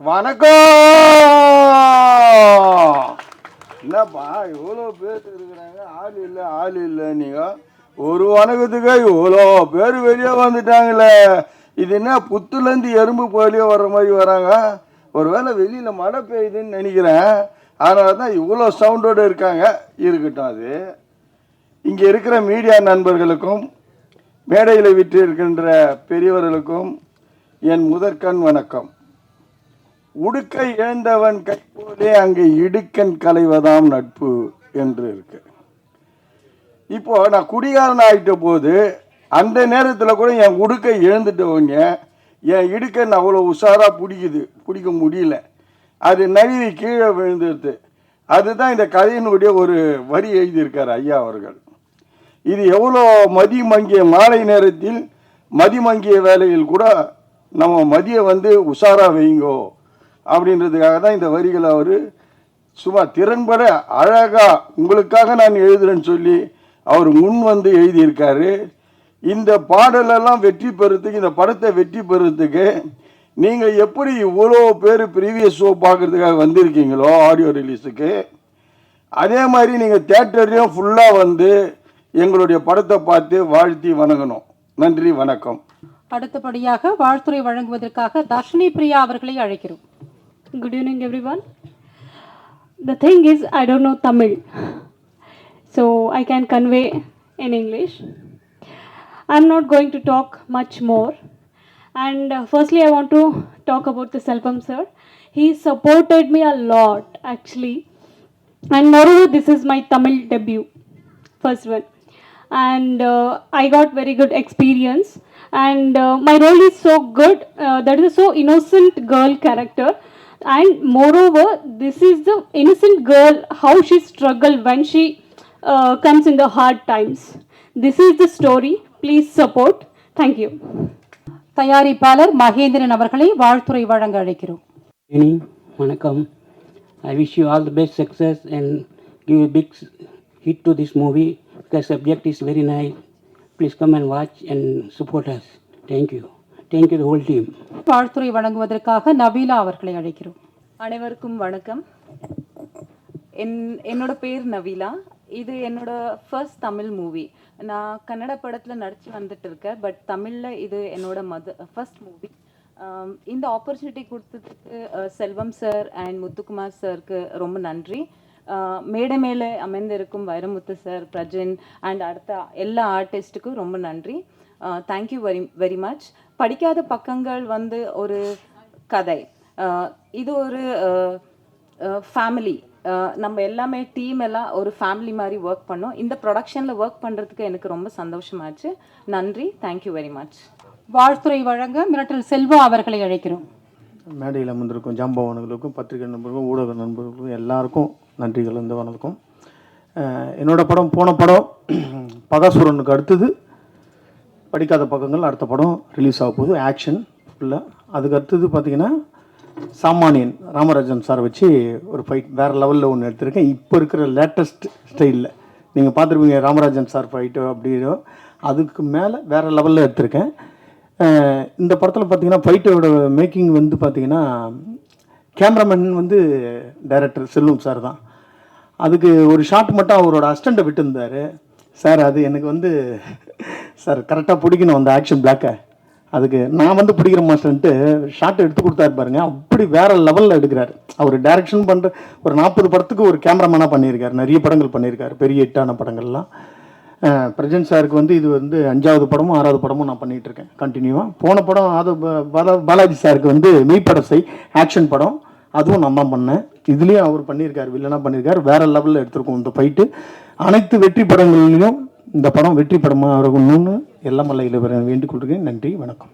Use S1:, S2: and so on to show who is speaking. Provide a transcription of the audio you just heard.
S1: வணக்கம்! என்னப்பா இவ்வளோ பேர் இருக்கிறாங்க? ஆள் இல்லை ஆள் இல்லை நீங்கள் ஒரு வணக்கத்துக்கு இவ்வளோ பேர் வெளியே வந்துட்டாங்களே. இது என்ன புத்துலேருந்து எறும்பு போலியே வர்ற மாதிரி வராங்க? ஒருவேளை வெளியில் மழை பெய்யுதுன்னு நினைக்கிறேன். அதனால தான் இவ்வளோ சவுண்டோடு இருக்காங்க. இருக்கட்டும் அது. இங்கே இருக்கிற மீடியா நண்பர்களுக்கும் மேடையில் விட்டு இருக்கின்ற பெரியவர்களுக்கும் என் முதற்கண் வணக்கம். உடுக்கை இழந்தவன் கைப்போலே அங்கே இடுக்கன் கலைவதாம் நட்பு என்று இருக்கு. இப்போ நான் குடிகாரன் ஆகிட்ட போது அந்த நேரத்தில் கூட என் உடுக்கை இழந்துட்டவங்க என் இடுக்கன் அவ்வளோ உஷாராக பிடிக்குது பிடிக்க முடியல. அது நழுவி கீழே விழுந்துருது. அதுதான் இந்த கதையினுடைய ஒரு வரி எழுதியிருக்கார் ஐயா அவர்கள். இது எவ்வளோ மதி மங்கிய மாலை நேரத்தில் மதி மங்கிய வேலையில் கூட நம்ம மதியை வந்து உஷாராக வைங்கோ அப்படின்றதுக்காக தான் இந்த வரிகளை அவர் சும்மா திறன்பட அழகாக உங்களுக்காக நான் எழுதுறேன்னு சொல்லி அவர் முன் வந்து எழுதியிருக்காரு. இந்த பாடலெல்லாம் வெற்றி பெறத்துக்கு இந்த படத்தை வெற்றி பெறத்துக்கு நீங்கள் எப்படி இவ்வளோ பேர் ப்ரீவியஸ் ஷோ பார்க்குறதுக்காக வந்திருக்கீங்களோ ஆடியோ ரிலீஸுக்கு அதே மாதிரி நீங்கள் தேட்டர்லேயும் ஃபுல்லாக வந்து எங்களுடைய படத்தை பார்த்து வாழ்த்தி வணங்கணும். நன்றி வணக்கம்.
S2: அடுத்தபடியாக வாழ்த்துறை வழங்குவதற்காக தர்ஷினி பிரியா அவர்களை அழைக்கிறோம்.
S3: Good evening, everyone. The thing is, I don't know Tamil, so I can convey in English. I'm not going to talk much more. And uh, firstly, I want to talk about the Selvam sir. He supported me a lot, actually. And moreover, this is my Tamil debut, first one. And uh, I got very good experience. And uh, my role is so good. Uh, that is a so innocent girl character And moreover, this is the innocent girl how she struggled when she uh, comes in the hard times. This is the story. Please support. Thank you.
S2: தயாரிப்பாளர் மகேந்திரன் அவர்களை வாழ்த்துறை வழங்க அழைக்கிறோம்
S4: Evening, வணக்கம் I wish you all the best success and give a big s- hit to this movie because subject is very nice. Please come and watch and support You the whole team.
S2: வாழ்த்துறை வழங்குவதற்காக நபீலா அவர்களை அழைக்கிறோம்.
S5: அனைவருக்கும் வணக்கம். என் என்னோட பேர் நவீலா. இது என்னோட ஃபர்ஸ்ட் தமிழ் மூவி நான் கன்னட படத்தில் நடிச்சு வந்துட்டு இருக்கேன். பட் தமிழில் இது என்னோட மத ஃபர்ஸ்ட் மூவி இந்த ஆப்பர்ச்சுனிட்டி கொடுத்ததுக்கு செல்வம் சார் அண்ட் முத்துக்குமார் சாருக்கு ரொம்ப நன்றி. மேடை மேலே அமைந்திருக்கும் வைரமுத்து சார் பிரஜன் அண்ட் அடுத்த எல்லா ஆர்டிஸ்ட்டுக்கும் ரொம்ப நன்றி. தேங்க்யூ வெரி வெரி மச் படிக்காத பக்கங்கள் வந்து ஒரு கதை. அஹ், இது ஒரு ஃபேமிலி நம்ம எல்லாமே டீம் எல்லாம் ஒரு ஃபேமிலி மாதிரி ஒர்க் பண்ணோம். இந்த ப்ரொடக்ஷனில் ஒர்க் பண்ணுறதுக்கு எனக்கு ரொம்ப சந்தோஷமாச்சு. நன்றி. தேங்க்யூ வெரி மச்
S2: வாழ்த்துறை வழங்க மிரட்டல் செல்வா அவர்களை அழைக்கிறோம்.
S6: மேடையில் அமர்ந்திருக்கும் ஜாம்பவன்களுக்கும் பத்திரிகை நண்பர்களுக்கும் ஊடக நண்பர்களுக்கும் எல்லாருக்கும் நன்றிகள் இந்த வணக்கம். அஹ் என்னோட படம் போன படம் பகாசுரனுக்கு அடுத்தது. படிக்காத பக்கங்கள் அடுத்த படம் ரிலீஸ் ஆக போகுது. ஆக்ஷன் ஃபுல்லாக அதுக்கு அடுத்தது பார்த்தீங்கன்னா சாமானியன் ராமராஜன் சார் வச்சு ஒரு ஃபைட் வேறு லெவலில் ஒன்று எடுத்திருக்கேன். இப்போ இருக்கிற லேட்டஸ்ட் ஸ்டைலில் நீங்கள் பார்த்துருப்பீங்க ராமராஜன் சார் ஃபைட்டு அப்படியோ அதுக்கு மேலே வேறு லெவலில் எடுத்திருக்கேன். இந்த படத்தில் பார்த்தீங்கன்னா ஃபைட்டோட மேக்கிங் வந்து பார்த்தீங்கன்னா கேமராமேன் வந்து டைரக்டர் செல்வம் சார் தான். அதுக்கு ஒரு ஷாட் மட்டும் அவரோட அஸ்டண்ட்டை விட்டுருந்தார். சார் அது எனக்கு வந்து சார் கரெக்டாக பிடிக்கணும் அந்த ஆக்ஷன் பிளாக்கை அதுக்கு நான் வந்து பிடிக்கிற மாஸ்டர்ன்ட்டு ஷார்ட் எடுத்து கொடுத்தாரு பாருங்க. அப்படி வேற லெவலில் எடுக்கிறாரு. அவர் டைரக்ஷன் பண்ணுற ஒரு நாற்பது படத்துக்கு ஒரு கேமராமேனாக பண்ணியிருக்காரு. நிறைய படங்கள் பண்ணியிருக்காரு. பெரிய ஹிட்டான படங்கள்லாம். பிரஜன் சாருக்கு வந்து இது வந்து அஞ்சாவது படமும் ஆறாவது படமும் நான் பண்ணிகிட்டு இருக்கேன். கண்டினியூவாக போன படம் அது பாலா பாலாஜி சாருக்கு வந்து மெய்ப்படசை ஆக்ஷன் படம். அதுவும் நான் தான் பண்ணேன். இதுலேயும் அவர் பண்ணியிருக்காரு வில்லனாக பண்ணியிருக்காரு. வேற லெவலில் எடுத்திருக்கோம் இந்த ஃபைட்டு அனைத்து வெற்றி படங்களிலும் இந்த படம் வெற்றி படமாக இருக்கணும்னு எல்லாம் இளவரன் வேண்டிக் கொள்கிறேன். நன்றி வணக்கம்.